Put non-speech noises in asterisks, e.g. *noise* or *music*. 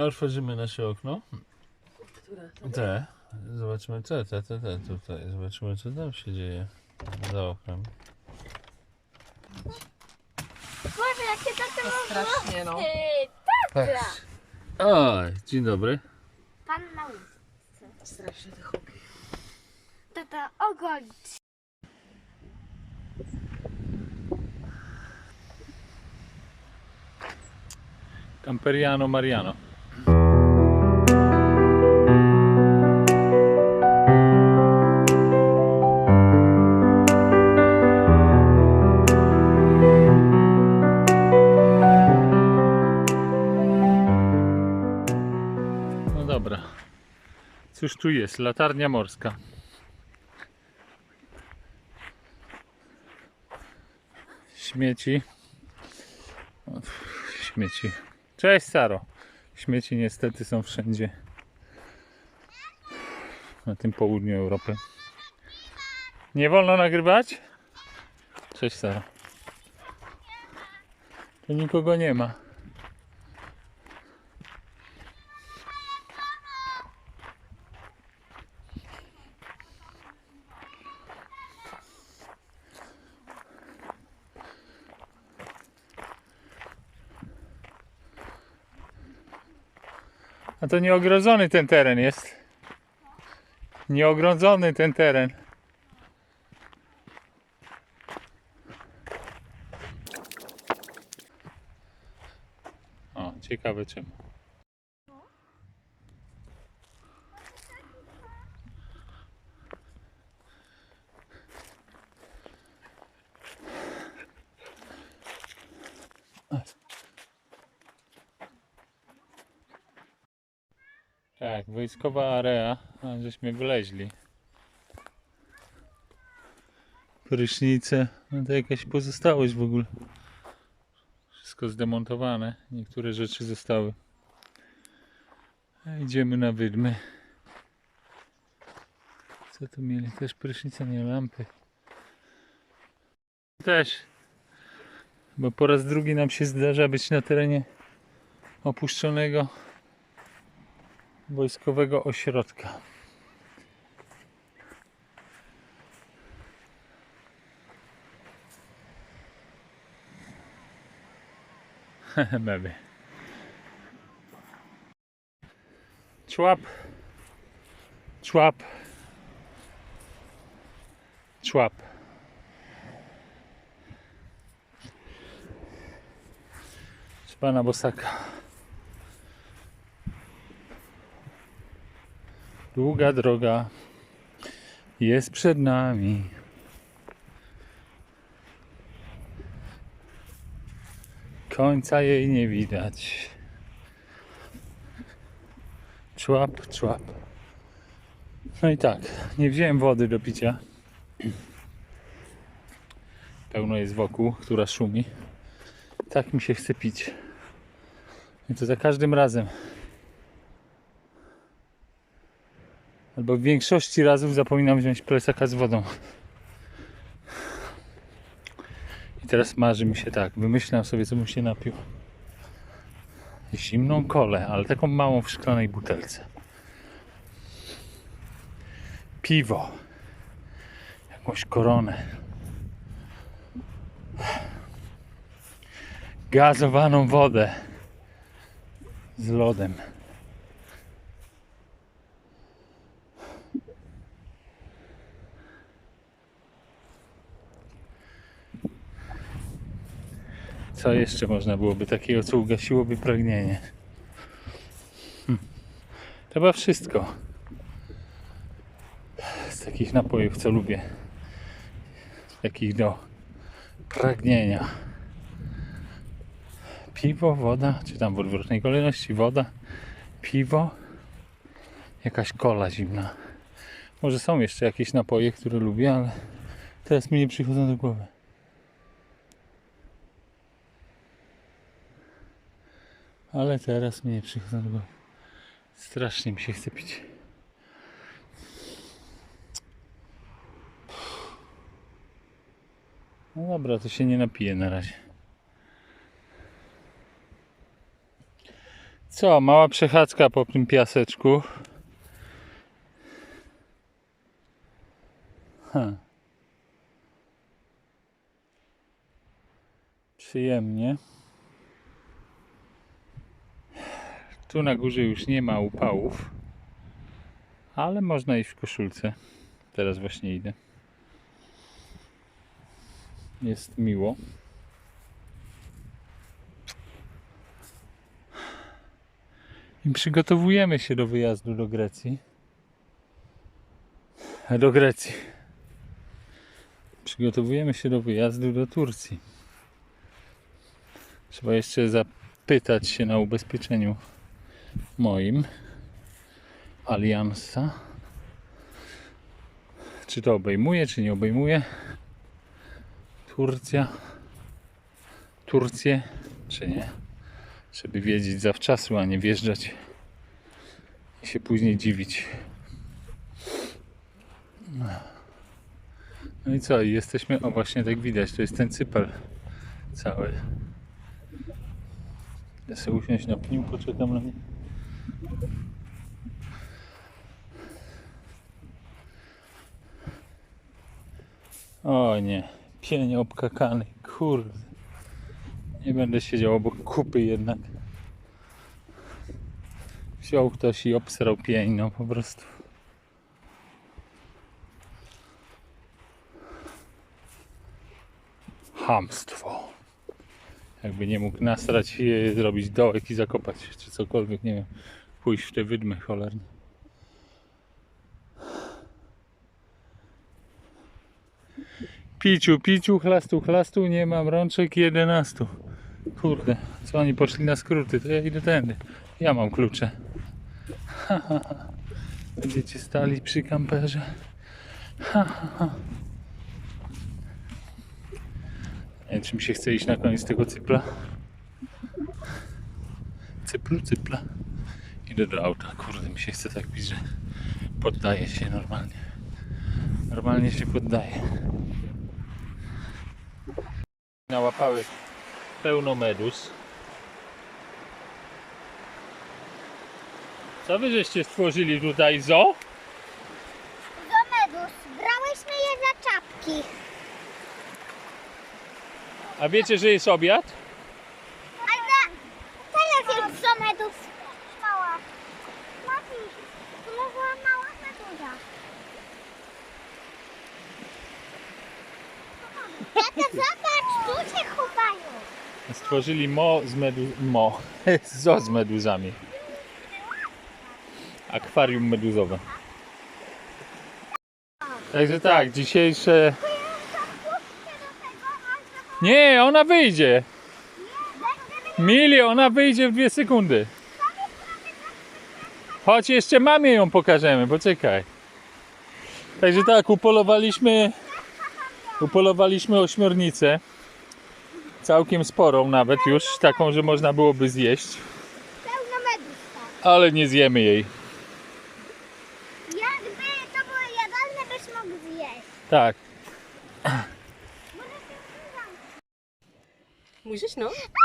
Otworzymy nasze okno. Które? Te. Zobaczymy te, te, te, te tutaj. Zobaczymy co tam się dzieje za oknem. Boże, jakie to to Strasznie no. Patrz. Oj, dzień dobry. Pan na ulicy. Strasznie te chłopie. Tata, ogoń. Camperiano Mariano. Cóż tu jest? Latarnia morska. Śmieci. Śmieci. Cześć Saro. Śmieci niestety są wszędzie. Na tym południu Europy. Nie wolno nagrywać? Cześć Saro. Tu nikogo nie ma. A to nieogrodzony ten teren jest. Nieogrodzony ten teren. O, ciekawe czemu. Tak, wojskowa area, żeśmy wleźli. Prysznice, no to jakaś pozostałość w ogóle. Wszystko zdemontowane, niektóre rzeczy zostały. A idziemy na wydmy. Co tu mieli? Też prysznice, nie lampy. Też. Bo po raz drugi nam się zdarza być na terenie opuszczonego wojskowego ośrodka. *laughs* Memy. Człap. Człap. Człap. Z pana Bosaka. Długa droga jest przed nami. Końca jej nie widać. Człap, człap. No i tak, nie wziąłem wody do picia. Pełno jest wokół, która szumi. Tak mi się chce pić. I to za każdym razem. Albo w większości razów zapominam wziąć plecaka z wodą. I teraz marzy mi się tak, wymyślam sobie co bym się napił. Zimną kolę, ale taką małą w szklanej butelce. Piwo. Jakąś koronę. Gazowaną wodę. Z lodem. Co jeszcze można byłoby takiego, co ugasiłoby pragnienie? Hm. Chyba wszystko. Z takich napojów, co lubię. Takich do pragnienia. Piwo, woda, czy tam w odwrotnej kolejności woda, piwo, jakaś kola zimna. Może są jeszcze jakieś napoje, które lubię, ale teraz mi nie przychodzą do głowy. Ale teraz mi nie przychodzą. Strasznie mi się chce pić. No dobra, to się nie napiję na razie. Co, mała przechadzka po tym piaseczku. Ha. Przyjemnie. Tu na górze już nie ma upałów, ale można iść w koszulce. Teraz właśnie idę. Jest miło. I przygotowujemy się do wyjazdu do Grecji. Do Grecji. Przygotowujemy się do wyjazdu do Turcji. Trzeba jeszcze zapytać się na ubezpieczeniu moim Aliansa. Czy to obejmuje, czy nie obejmuje? Turcja. Turcję, czy nie? Żeby wiedzieć zawczasu, a nie wjeżdżać i się później dziwić. No i co? I Jesteśmy, o właśnie tak widać, to jest ten cypel cały. Ja sobie usiąść na pniu, poczekam na nie. O nie, pień obkakany, kurde. Nie będę siedział obok kupy jednak. Wziął ktoś i obsrał pień, no po prostu. Hamstwo. Jakby nie mógł nasrać zrobić dołek i zakopać, czy cokolwiek, nie wiem. Pójść w te wydmy cholerne. Piciu, piciu, chlastu, chlastu, nie mam rączek 11. Kurde, co oni poszli na skróty, to ja idę tędy. Ja mam klucze. *laughs* Będziecie stali przy kamperze. Ha, ha, ha. Nie wiem, czy mi się chce iść na koniec tego cypla. Cyplu, cypla. Idę do auta. Kurde, mi się chce tak pić, że poddaję się normalnie. Normalnie się poddaję. Nałapały pełno medus. Co wy żeście stworzyli tutaj zo? Zomedus, brałyśmy je za czapki. A wiecie, że jest obiad? A za... Teraz jest zomedus. Mała. Mati, tu była mała meduza. Tata, zobacz, tu się chowają. Stworzyli mo z medu... mo. *laughs* zo z meduzami. Akwarium meduzowe. Także tak, dzisiejsze... Nie, ona wyjdzie. Mili, ona wyjdzie w dwie sekundy. Chodź, jeszcze mamie ją pokażemy, poczekaj. Także tak, upolowaliśmy... Upolowaliśmy ośmiornicę. Całkiem sporą nawet już, taką, że można byłoby zjeść. Medus. Ale nie zjemy jej. Jakby to było jadalne, byś mógł zjeść. Tak. Musisz, no? A